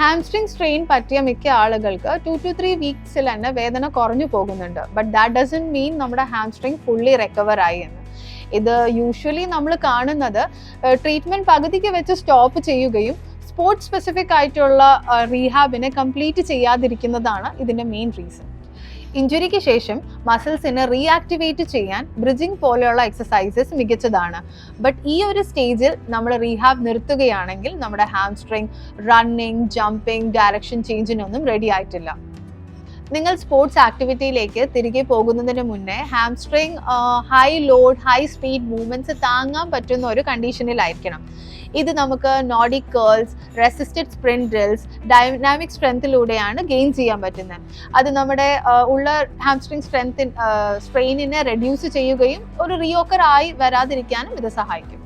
Hamstring strain പറ്റിയ മിക്ക ആളുകൾക്ക് ടു ടു ത്രീ വീക്സിൽ തന്നെ വേദന കുറഞ്ഞു പോകുന്നുണ്ട്. ബട്ട് ദാറ്റ് ഡസൻ മീൻ നമ്മുടെ ഹാംസ്ട്രിങ് ഫുള്ളി റിക്കവർ ആയി എന്ന്. ഇത് യൂഷ്വലി നമ്മൾ കാണുന്നത് ട്രീറ്റ്മെന്റ് പകുതിക്ക് വെച്ച് സ്റ്റോപ്പ് ചെയ്യുകയും സ്പോർട്സ് സ്പെസിഫിക് ആയിട്ടുള്ള റീഹാബിനെ കംപ്ലീറ്റ് ചെയ്യാതിരിക്കുന്നതാണ് ഇതിന്റെ മെയിൻ റീസൺ ഇഞ്ചുറിക്ക് ശേഷം മസിൽസിനെ റീആക്ടിവേറ്റ് ചെയ്യാൻ ബ്രിഡ്ജിങ് പോലെയുള്ള എക്സസൈസസ് മികച്ചതാണ്. ബട്ട് ഈ ഒരു സ്റ്റേജിൽ നമ്മൾ റീഹാബ് നിർത്തുകയാണെങ്കിൽ നമ്മുടെ ഹാംസ്ട്രിങ് റണ്ണിങ് ജമ്പിങ് ഡയറക്ഷൻ ചേഞ്ചിനൊന്നും റെഡി ആയിട്ടില്ല. നിങ്ങൾ സ്പോർട്സ് ആക്ടിവിറ്റിയിലേക്ക് തിരികെ പോകുന്നതിന് മുന്നേ hamstring high load high speed movements താങ്ങാൻ പറ്റുന്ന ഒരു കണ്ടീഷനിലായിരിക്കണം ഇത് നമുക്ക് Nordic curls resisted sprint drills dynamic സ്ട്രെങ്ത്തിലൂടെയാണ് gain ചെയ്യാൻ പറ്റുന്നത്. അത് നമ്മുടെ ഉള്ള ഹാംസ്ട്രിങ് സ്ട്രെങ്ത് സ്ട്രെയിനിനെ റെഡ്യൂസ് ചെയ്യുകയും ഒരു റിയോക്കർ ആയി വരാതിരിക്കാനും ഇത് സഹായിക്കും.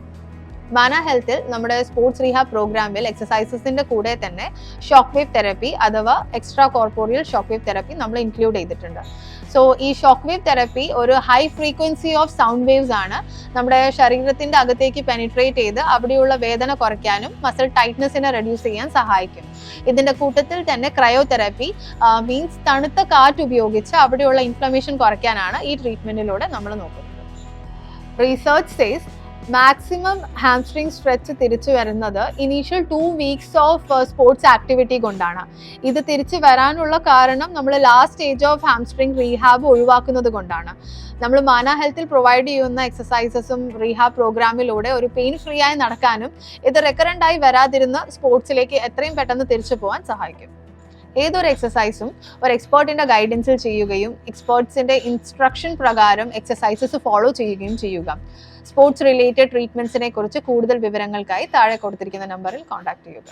മാന ഹെൽത്തിൽ നമ്മുടെ സ്പോർട്സ് റീഹാബ് പ്രോഗ്രാമിൽ എക്സസൈസസിന്റെ കൂടെ തന്നെ ഷോക്ക് വേവ് തെറപ്പി അഥവാ extra corporeal shock wave therapy നമ്മൾ ഇൻക്ലൂഡ് ചെയ്തിട്ടുണ്ട്. സോ ഈ ഷോക്ക് വേവ് തെറപ്പി ഒരു high frequency of sound waves ആണ്. നമ്മുടെ ശരീരത്തിന്റെ അകത്തേക്ക് പെനിട്രേറ്റ് ചെയ്ത് അവിടെയുള്ള വേദന കുറയ്ക്കാനും മസിൽ ടൈറ്റ്നസിനെ റെഡ്യൂസ് ചെയ്യാൻ സഹായിക്കും. ഇതിന്റെ കൂട്ടത്തിൽ തന്നെ ക്രയോതെറപ്പി മീൻസ് തണുത്ത കാറ്റ് ഉപയോഗിച്ച് അവിടെയുള്ള ഇൻഫ്ലമേഷൻ കുറയ്ക്കാനാണ് ഈ ട്രീറ്റ്മെന്റിലൂടെ നമ്മൾ നോക്കുന്നത്. Research says maximum hamstring stretch തിരിച്ചു വരുന്നത് initial two weeks of sports activity കൊണ്ടാണ്. ഇത് തിരിച്ചു വരാനുള്ള കാരണം നമ്മൾ last stage of hamstring rehab ഒഴിവാക്കുന്നത് കൊണ്ടാണ്. നമ്മൾ മാന ഹെൽത്തിൽ പ്രൊവൈഡ് ചെയ്യുന്ന എക്സസൈസസും റീഹാബ് പ്രോഗ്രാമിലൂടെ ഒരു പെയിൻ ഫ്രീ ആയി നടക്കാനും ഇത് റെക്കറന്റായി വരാതിരുന്ന സ്പോർട്സിലേക്ക് എത്രയും പെട്ടെന്ന് തിരിച്ചു പോകാൻ സഹായിക്കും. ഏതൊരു എക്സസൈസും ഒരു എക്സ്പേർട്ടിന്റെ ഗൈഡൻസിൽ ചെയ്യുകയും എക്സ്പേർട്സിന്റെ ഇൻസ്ട്രക്ഷൻ പ്രകാരം എക്സസൈസസ് ഫോളോ ചെയ്യുകയും ചെയ്യുക. സ്പോർട്സ് റിലേറ്റഡ് ട്രീറ്റ്മെന്റ്സിനെ കുറിച്ച് കൂടുതൽ വിവരങ്ങൾക്കായി താഴെ കൊടുത്തിരിക്കുന്ന നമ്പറിൽ കോൺടാക്ട് ചെയ്യുക.